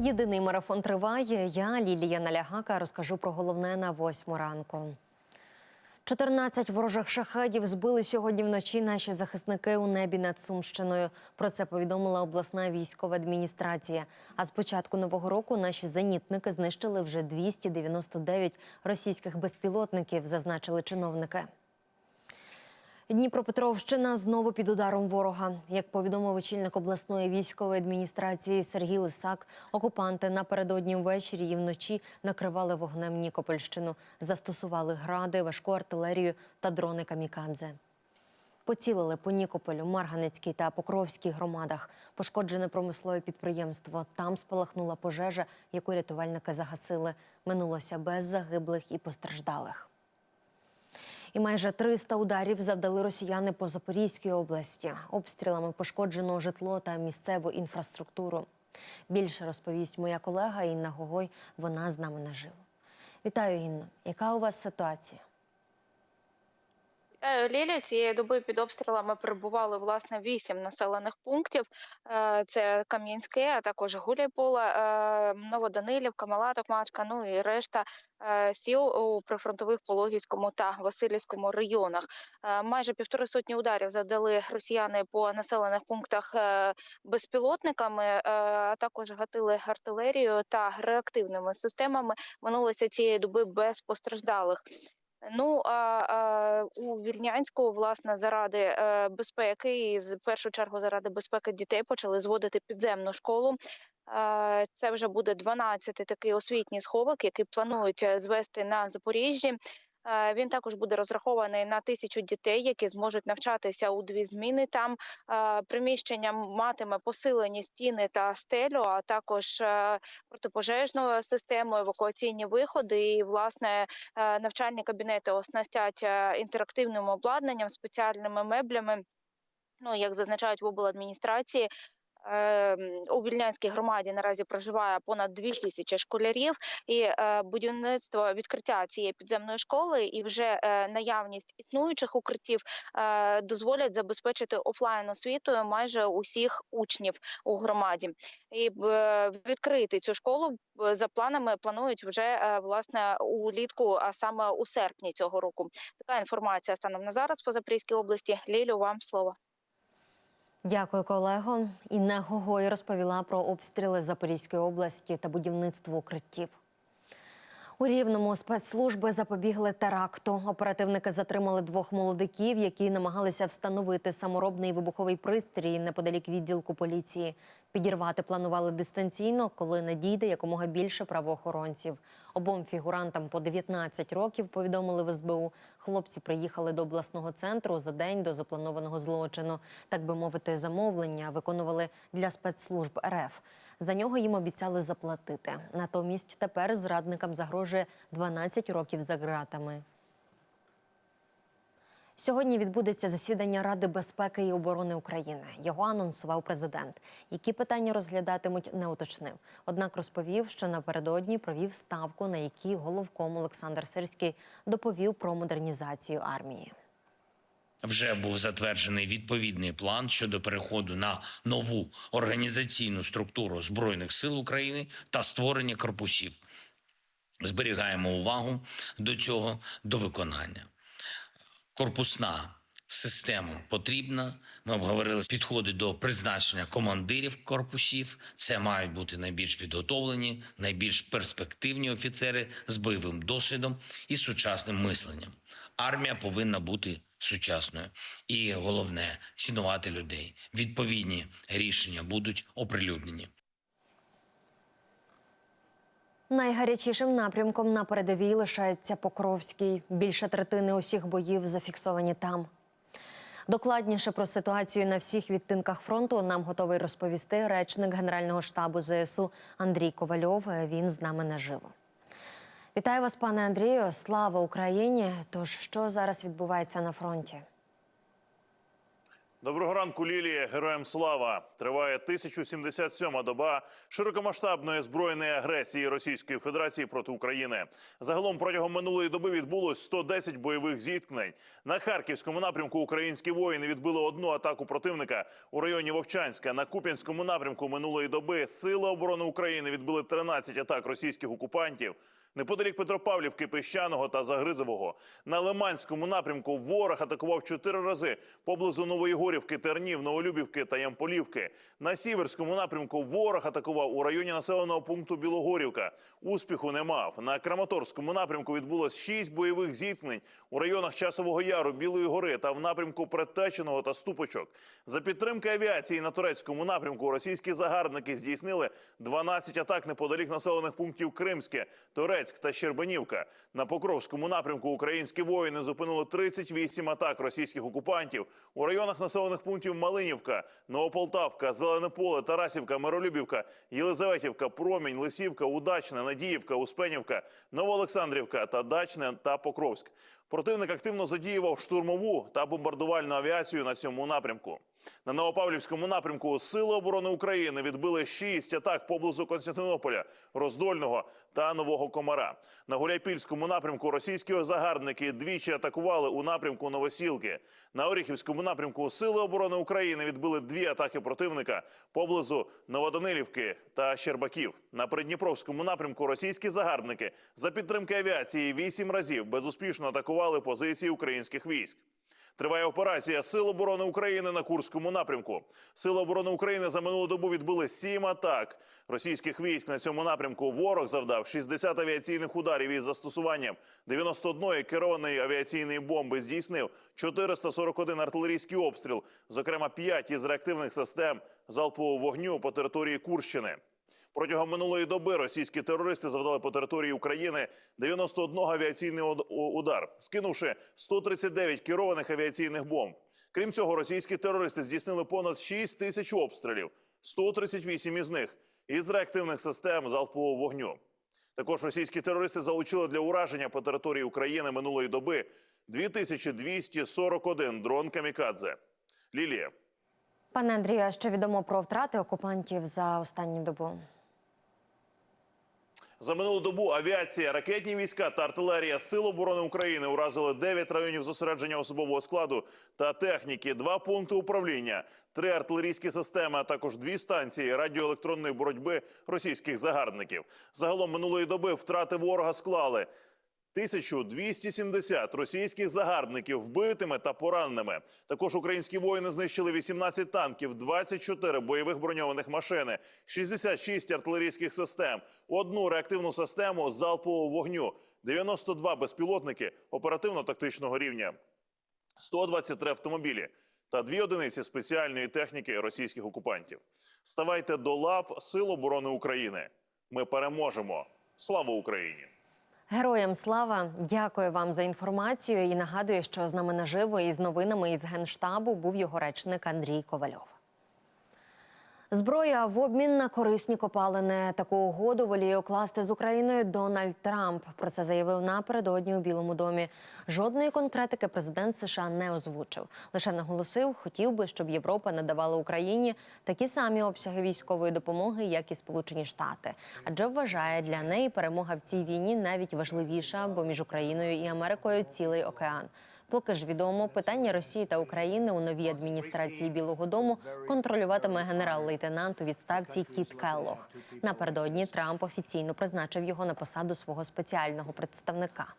Єдиний марафон триває. Я, Лілія Налягака, розкажу про головне на восьму ранку. 14 ворожих шахедів збили сьогодні вночі наші захисники у небі над Сумщиною. Про це повідомила обласна військова адміністрація. А з початку нового року наші зенітники знищили вже 299 російських безпілотників, зазначили чиновники. Дніпропетровщина знову під ударом ворога. Як повідомив очільник обласної військової адміністрації Сергій Лисак, окупанти напередодні ввечері і вночі накривали вогнем Нікопольщину, застосували гради, важку артилерію та дрони камікадзе. Поцілили по Нікополю, Марганецькій та Покровській громадах. Пошкоджене промислове підприємство. Там спалахнула пожежа, яку рятувальники загасили. Минулося без загиблих і постраждалих. І майже 300 ударів завдали росіяни по Запорізькій області. Обстрілами пошкоджено житло та місцеву інфраструктуру. Більше розповість моя колега Інна Гогой. Вона з нами наживо. Вітаю, Інна. Яка у вас ситуація? Вітаю, Лілія. Цієї доби під обстрілами перебували власне вісім населених пунктів. Е, Це Кам'янське, а також Гуляйполе, е, Новоданилівка, Мала Токмачка, ну і решта е, сіл у прифронтових Пологівському та Васильівському районах. Е, Майже півтори сотні ударів завдали росіяни по населених пунктах е, безпілотниками, е, а також гатили артилерією та реактивними системами. Минулося цієї доби без постраждалих. Ну а, а у Вільнянську, власне, заради е, безпеки і з першу чергу заради безпеки дітей почали зводити підземну школу. Е, Це вже буде 12-й такий освітній сховок, який планують е, звести на Запоріжжі. Е, Він також буде розрахований на тисячу дітей, які зможуть навчатися у дві зміни. Там Е, приміщення матиме посилені стіни та стелю, а також е, протипожежну систему, евакуаційні виходи. І власне навчальні кабінети оснастять інтерактивним обладнанням, спеціальними меблями. Ну як зазначають в обладміністрації. Е, У Вільнянській громаді наразі проживає понад дві тисячі школярів, і е, будівництво відкриття цієї підземної школи і вже е, наявність існуючих укриттів е, дозволять забезпечити офлайн освітою майже усіх учнів у громаді. І відкрити цю школу за планами планують вже власне улітку, а саме у серпні цього року. Така інформація станом на зараз по Запорізькій області. Лілю, вам слово. Дякую, колего. Інна Гогой розповіла про обстріли Запорізької області та будівництво укриттів. У Рівному спецслужби запобігли теракту. Оперативники затримали двох молодиків, які намагалися встановити саморобний вибуховий пристрій неподалік відділку поліції. Підірвати планували дистанційно, коли надійде якомога більше правоохоронців. Обом фігурантам по 19 років повідомили в СБУ. Хлопці приїхали до обласного центру за день до запланованого злочину. Так би мовити, замовлення виконували для спецслужб РФ. За нього їм обіцяли заплатити. Натомість тепер зрадникам загрожує 12 років за ґратами. Сьогодні відбудеться засідання Ради безпеки і оборони України. Його анонсував президент. Які питання розглядатимуть, не уточнив. Однак розповів, що напередодні провів ставку, на якій головком Олександр Сирський доповів про модернізацію армії. Вже був затверджений відповідний план щодо переходу на нову організаційну структуру збройних сил України та створення корпусів. Зберігаємо увагу до цього до виконання. Корпусна система потрібна. Ми обговорили підходи до призначення командирів корпусів. Це мають бути найбільш підготовлені, найбільш перспективні офіцери з бойовим досвідом і сучасним мисленням. Армія повинна бути сучасною і головне цінувати людей. Відповідні рішення будуть оприлюднені. Найгарячішим напрямком на передовій лишається Покровський. Більше третини усіх боїв зафіксовані там. Докладніше про ситуацію на всіх відтинках фронту нам готовий розповісти речник Генерального штабу ЗСУ Андрій Ковальов. Він з нами наживо. Вітаю вас, пане Андрію. Слава Україні! Тож що зараз відбувається на фронті? Доброго ранку, Лілія. Героям слава! Триває 1077-ма доба широкомасштабної збройної агресії Російської Федерації проти України. Загалом протягом минулої доби відбулось 110 бойових зіткнень. На харківському напрямку українські воїни відбили одну атаку противника у районі Вовчанська. На Куп'янському напрямку минулої доби Сили оборони України відбили 13 атак російських окупантів. Неподалік Петропавлівки, Піщаного та Загризового. На Лиманському напрямку ворог атакував чотири рази поблизу Нової Горівки, Тернів, Новолюбівки та Ямполівки. На Сіверському напрямку ворог атакував у районі населеного пункту Білогорівка. Успіху не мав. На Краматорському напрямку відбулось шість бойових зіткнень у районах Часового Яру, Білої гори та в напрямку Предтеченого та Ступочок. За підтримки авіації на турецькому напрямку російські загарбники здійснили 12 атак неподалік населених пунктів Кримське, Торецьк та Щербанівка. На Покровському напрямку українські воїни зупинили 38 атак російських окупантів у районах населених пунктів Малинівка, Новополтавка, Зелене Поле, Тарасівка, Миролюбівка, Єлизаветівка, Промінь, Лисівка, Удачне, Надіївка, Успенівка, Новоолександрівка та Дачне та Покровськ. Противник активно задіював штурмову та бомбардувальну авіацію на цьому напрямку. На Новопавлівському напрямку Сили оборони України відбили шість атак поблизу Константинополя, Роздольного та Нового Комара. На Гуляйпільському напрямку російські загарбники двічі атакували у напрямку Новосілки. На Оріхівському напрямку Сили оборони України відбили дві атаки противника поблизу Новоданилівки та Щербаків. На Придніпровському напрямку російські загарбники за підтримки авіації вісім разів безуспішно атакували позиції українських військ. Триває операція Сил оборони України на Курському напрямку. Сили оборони України за минулу добу відбили сім атак російських військ на цьому напрямку. Ворог завдав 60 авіаційних ударів із застосуванням 91 керованої авіаційної бомби. Здійснив 441 артилерійський обстріл, зокрема 5 із реактивних систем залпового вогню по території Курщини. Протягом минулої доби російські терористи завдали по території України 91 авіаційний уд- удар, скинувши 139 керованих авіаційних бомб. Крім цього, російські терористи здійснили понад 6 тисяч обстрілів, 138 із них із реактивних систем залпового вогню. Також російські терористи залучили для ураження по території України минулої доби 2241 дрон камікадзе. Лілія. Пане Андрію, а що відомо про втрати окупантів за останню добу? За минулу добу авіація, ракетні війська та артилерія Сил оборони України уразили 9 районів зосередження особового складу та техніки, два пункти управління, три артилерійські системи, а також дві станції радіоелектронної боротьби російських загарбників. Загалом минулої доби втрати ворога склали 1270 російських загарбників вбитими та пораненими. Також українські воїни знищили 18 танків, 24 бойових броньованих машини, 66 артилерійських систем, одну реактивну систему залпового вогню, 92 безпілотники оперативно-тактичного рівня, 123 автомобілі та дві одиниці спеціальної техніки російських окупантів. Ставайте до лав Сил оборони України. Ми переможемо. Слава Україні! Героям слава! Дякую вам за інформацію і нагадую, що з нами наживо із новинами із генштабу був його речник Андрій Ковальов. Зброя в обмін на корисні копалини. Таку угоду воліє укласти з Україною Дональд Трамп. Про це заявив напередодні у Білому домі. Жодної конкретики президент США не озвучив. Лише наголосив, хотів би, щоб Європа надавала Україні такі самі обсяги військової допомоги, як і Сполучені Штати. Адже вважає для неї перемога в цій війні навіть важливіша, бо між Україною і Америкою цілий океан. Поки ж відомо, питання Росії та України у новій адміністрації Білого Дому контролюватиме генерал-лейтенант у відставці Кіт Келлог. Напередодні Трамп офіційно призначив його на посаду свого спеціального представника.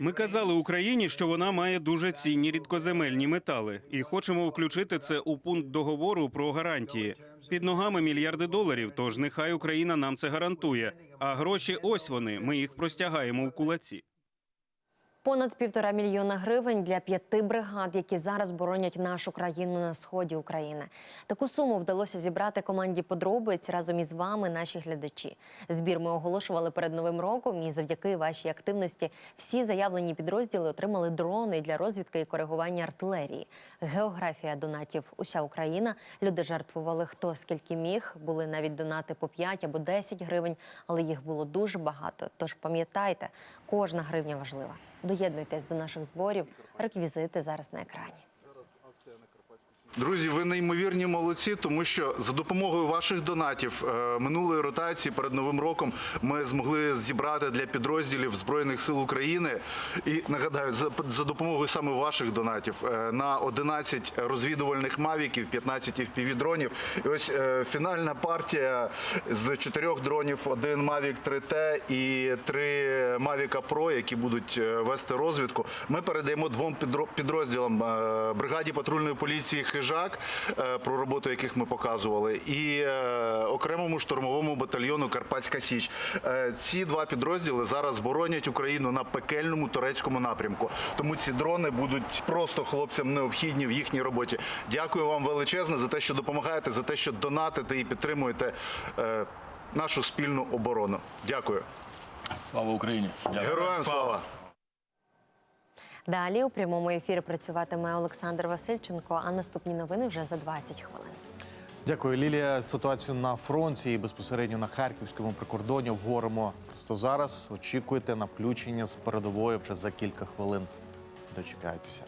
Ми казали Україні, що вона має дуже цінні рідкоземельні метали, і хочемо включити це у пункт договору про гарантії. Під ногами мільярди доларів. Тож нехай Україна нам це гарантує. А гроші ось вони. Ми їх простягаємо у кулаці. Понад півтора мільйона гривень для п'яти бригад, які зараз боронять нашу країну на сході України. Таку суму вдалося зібрати команді подробиць разом із вами, наші глядачі. Збір ми оголошували перед новим роком, і завдяки вашій активності всі заявлені підрозділи отримали дрони для розвідки і коригування артилерії. Географія донатів уся Україна. Люди жертвували хто скільки міг. Були навіть донати по 5 або 10 гривень, але їх було дуже багато. Тож пам'ятайте, кожна гривня важлива. Доєднуйтесь до наших зборів. Реквізити зараз на екрані. Друзі, ви неймовірні молодці, тому що за допомогою ваших донатів е, минулої ротації перед новим роком ми змогли зібрати для підрозділів збройних сил України і нагадаю, за, допомогою саме ваших донатів е, на 11 розвідувальних мавіків, 15 fpv дронів. І ось е, фінальна партія з чотирьох дронів: один Mavic 3T і три Mavic Pro, які будуть вести розвідку. Ми передаємо двом підрозділам бригаді патрульної поліції Хижак, е, про роботу яких ми показували, і е, окремому штурмовому батальйону Карпатська Січ. Е, Ці два підрозділи зараз боронять Україну на пекельному турецькому напрямку. Тому ці дрони будуть просто хлопцям необхідні в їхній роботі. Дякую вам величезне за те, що допомагаєте, за те, що донатите і підтримуєте нашу спільну оборону. Дякую. Слава Україні! Дякую. Героям слава! Далі у прямому ефірі працюватиме Олександр Васильченко. А наступні новини вже за 20 хвилин. Дякую, Лілія. Ситуацію на фронті і безпосередньо на харківському прикордоні обговоримо просто зараз. Очікуйте на включення з передової вже за кілька хвилин. Дочекайтеся.